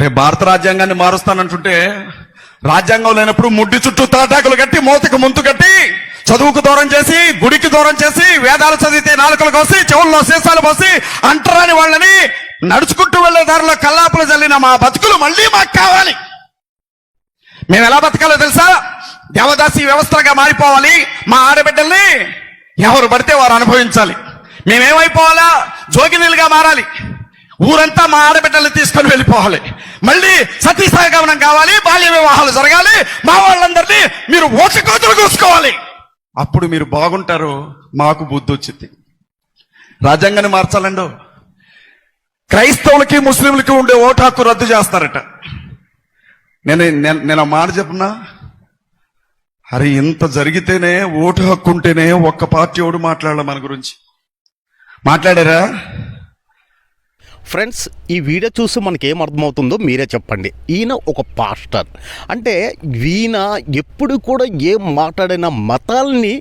రేపు భారత రాజ్యాంగాన్ని మారుస్తానంటుంటే రాజ్యాంగం లేనప్పుడు ముడ్డి చుట్టూ తాటాకులు కట్టి మోతకు ముందు కట్టి చదువుకు దూరం చేసి గుడికి దూరం చేసి వేదాలు చదివితే నాలుకలు కోసి చెవుల్లో సీసాలు పోసి అంటరాని వాళ్ళని నడుచుకుంటూ వెళ్ళే దారిలో కల్లాపులు చల్లిన మా బతుకులు మళ్ళీ మాకు కావాలి. మేము ఎలా బతకాలో తెలుసా? దేవదాసి వ్యవస్థగా మారిపోవాలి. మా ఆడబిడ్డల్ని ఎవరు పడితే వారు అనుభవించాలి. మేమేమైపోవాలా? జోగినీలుగా మారాలి. ఊరంతా మా ఆడబిడ్డల్ని తీసుకొని వెళ్ళిపోవాలి. మళ్ళీ సతీ సహగమనం కావాలి బాల్య వివాహాలు జరగాలి మా వాళ్ళందరినీ మీరు ఓట్ల కోతలు కూసుకోవాలి. అప్పుడు మీరు బాగుంటారు మాకు బుద్ధి వచ్చింది. రాజ్యాంగాన్ని మార్చాలండు? క్రైస్తవులకి ముస్లింలకి ఉండే ఓటు హక్కు రద్దు చేస్తారట. నేను నేను మాట చెప్పున్నా అరే ఇంత జరిగితేనే ఓటు హక్కు ఉంటేనే ఒక్క పార్టీ ఓడు మాట్లాడాల మన గురించి. మాట్లాడారా? ఫ్రెండ్స్ ఈ వీడియో చూసి మనకి ఏం అర్థమవుతుందో మీరే చెప్పండి. ఈయన ఒక పాస్టర్. అంటే ఈయన ఎప్పుడు కూడా ఏం మాట్లాడిన మతాలని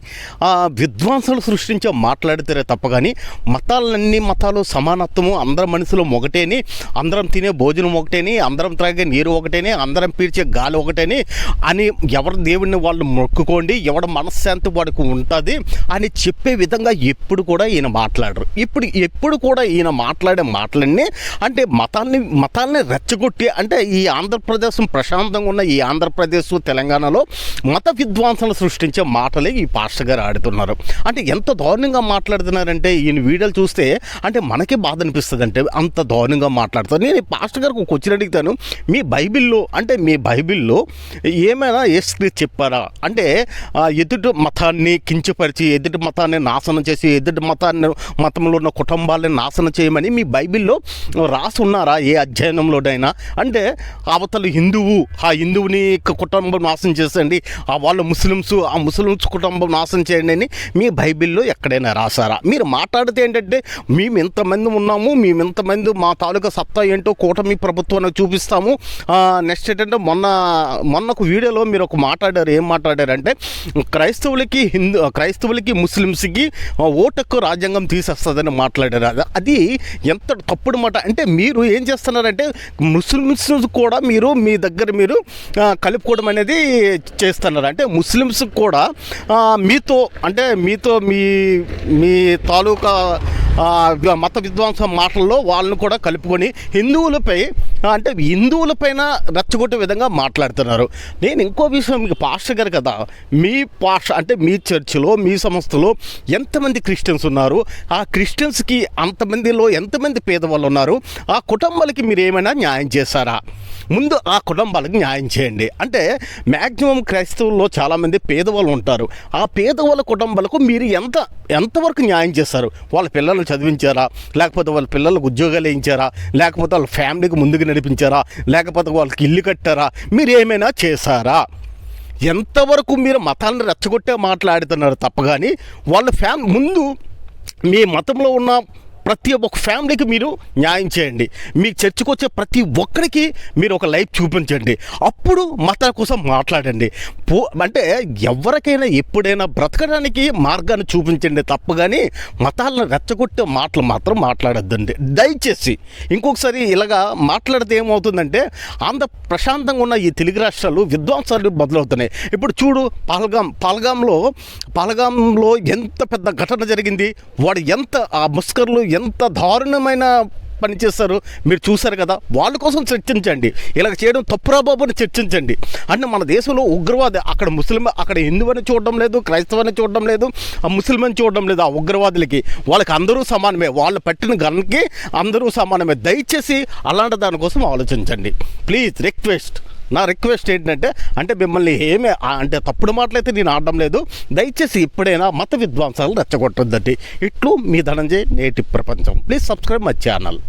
విద్వాంసులు సృష్టించే మాట్లాడితే తప్ప కానీ మతాలన్నీ మతాలు సమానత్వము అందరం మనుషులు ఒకటేని అందరం తినే భోజనం ఒకటేని అందరం త్రాగే నీరు ఒకటేని అందరం పీల్చే గాలి ఒకటేని అని ఎవరి దేవుడిని వాళ్ళు మొక్కుకోండి ఎవడ మనశ్శాంతి వాడికి ఉంటుంది అని చెప్పే విధంగా ఎప్పుడు కూడా ఈయన మాట్లాడరు. ఇప్పుడు ఎప్పుడు కూడా ఈయన మాట్లాడే మాటలన్నీ అంటే మతాన్ని మతాన్ని రెచ్చగొట్టి అంటే ఈ ఆంధ్రప్రదేశ్ ప్రశాంతంగా ఉన్న ఈ ఆంధ్రప్రదేశ్ తెలంగాణలో మత విద్వాంసలు సృష్టించే మాటలే ఈ పాస్టర్ గారు ఆడుతున్నారు. అంటే ఎంత దారుణంగా మాట్లాడుతున్నారంటే ఈయన వీడియోలు చూస్తే అంటే మనకే బాధ అనిపిస్తుంది అంటే అంత దారుణంగా మాట్లాడుతారు. నేను ఈ పాస్టర్ గారికి ఒక క్వశ్చన్ అడుగుతాను. మీ బైబిల్లో అంటే మీ బైబిల్లో ఏమైనా ఏసుక్రీ చెప్పారా? అంటే ఎదుటి మతాన్ని కించపరిచి ఎదుటి మతాన్ని నాశనం చేసి ఎదుటి మతాన్ని మతంలో ఉన్న కుటుంబాలను నాశనం చేయమని మీ బైబిల్లో రాసున్నారా ఏ అధ్యయనంలోనైనా? అంటే అవతలు హిందువు ఆ హిందువుని కుటుంబం నాశనం చేసండి ఆ వాళ్ళ ముస్లిమ్స్ ఆ ముస్లిమ్స్ కుటుంబం నాశనం చేయండి అని మీ బైబిల్లో ఎక్కడైనా రాసారా మీరు మాట్లాడితే ఏంటంటే మేము ఇంతమంది ఉన్నాము మేము ఇంతమంది మా తాలూకా సత్తా ఏంటో కూటమి ప్రభుత్వానికి చూపిస్తాము. నెక్స్ట్ ఏంటంటే మొన్న మొన్న ఒక వీడియోలో మీరు ఒక మాట్లాడారు. ఏం మాట్లాడారంటే క్రైస్తవులకి హిందూ క్రైస్తవులకి ముస్లిమ్స్కి ఓటక్కు రాజ్యాంగం తీసేస్తుందని మాట్లాడారు. అది- అది ఎంత తప్పుడు మాట అంటే మీరు ఏం చేస్తున్నారంటే ముస్లిమ్స్ కూడా మీరు మీ దగ్గర మీరు కలుపుకోవడం అనేది చేస్తున్నారు. అంటే ముస్లిమ్స్ కూడా మీతో అంటే మీతో మీ మీ తాలూకా మత విద్వాంస మాటల్లో వాళ్ళని కూడా కలుపుకొని హిందువులపై అంటే హిందువులపైన రెచ్చగొట్టే విధంగా మాట్లాడుతున్నారు. నేను ఇంకో విషయం మీకు పాస్టర్ గారు కదా మీ పాష అంటే మీ చర్చిలో మీ సంస్థలో ఎంతమంది క్రిస్టియన్స్ ఉన్నారు? ఆ క్రిస్టియన్స్కి అంతమందిలో ఎంతమంది పేదవాళ్ళు ఉన్నారు? ఆ కుటుంబాలకి మీరు ఏమైనా న్యాయం చేశారా? ముందు ఆ కుటుంబాలకు న్యాయం చేయండి. అంటే మ్యాక్సిమం క్రైస్తవుల్లో చాలామంది పేదవాళ్ళు ఉంటారు. ఆ పేదవాళ్ళ కుటుంబాలకు మీరు ఎంత ఎంతవరకు న్యాయం చేస్తారు? వాళ్ళ పిల్లల్ని చదివించారా? లేకపోతే వాళ్ళ పిల్లలకు ఉద్యోగాలు వేయించారా? లేకపోతే వాళ్ళ ఫ్యామిలీకి ముందుకు నడిపించారా? లేకపోతే వాళ్ళకి ఇల్లు కట్టారా? మీరు ఏమైనా చేశారా? ఎంతవరకు మీరు మతాలను రెచ్చగొట్టే మాట్లాడుతున్నారు తప్ప కానీ వాళ్ళ ఫ్యామ్ ముందు మీ మతంలో ఉన్న ప్రతి ఒక్క ఫ్యామిలీకి మీరు న్యాయం చేయండి. మీ చర్చకు వచ్చే ప్రతి ఒక్కరికి మీరు ఒక లైఫ్ చూపించండి. అప్పుడు మతాల కోసం మాట్లాడండి. పో అంటే ఎవరికైనా ఎప్పుడైనా బ్రతకడానికి మార్గాన్ని చూపించండి తప్ప కానీ మతాలను రెచ్చగొట్టే మాటలు మాత్రం మాట్లాడొద్దండి. దయచేసి ఇంకొకసారి ఇలాగా మాట్లాడితే ఏమవుతుందంటే ఆంధ్ర ప్రశాంతంగా ఉన్న ఈ తెలుగు రాష్ట్రాలు విద్వాంసాలు మొదలవుతున్నాయి ఇప్పుడు చూడు పహల్గాం పహల్గాంలో పహల్గాంలో ఎంత పెద్ద ఘటన జరిగింది. వాడు ఎంత ఆ ముస్కర్లు ఎంత దారుణమైన పని చేస్తారు మీరు చూశారు కదా? వాళ్ళ కోసం చర్చించండి. ఇలా చేయడం తప్పురా బాబు అని చర్చించండి. అంటే మన దేశంలో ఉగ్రవాది అక్కడ ముస్లిం అక్కడ హిందూ అని చూడడం లేదు క్రైస్తవాన్ని చూడడం లేదు ఆ ముస్లిం అని చూడడం లేదు ఆ ఉగ్రవాదులకి. వాళ్ళకి అందరూ సమానమే. వాళ్ళు పట్టిన గన్కి అందరూ సమానమే. దయచేసి అలాంటి దానికోసం ఆలోచించండి. ప్లీజ్ రిక్వెస్ట్ నా రిక్వెస్ట్ ఏంటంటే అంటే మిమ్మల్ని ఏమి అంటే తప్పుడు మాటలైతే నేను ఆడడం లేదు. దయచేసి ఎప్పుడైనా మత విద్వాంసాలు రెచ్చగొట్టద్దండి. ఇట్లు మీ ధనంజయ్ నేటి ప్రపంచం. Please subscribe my channel.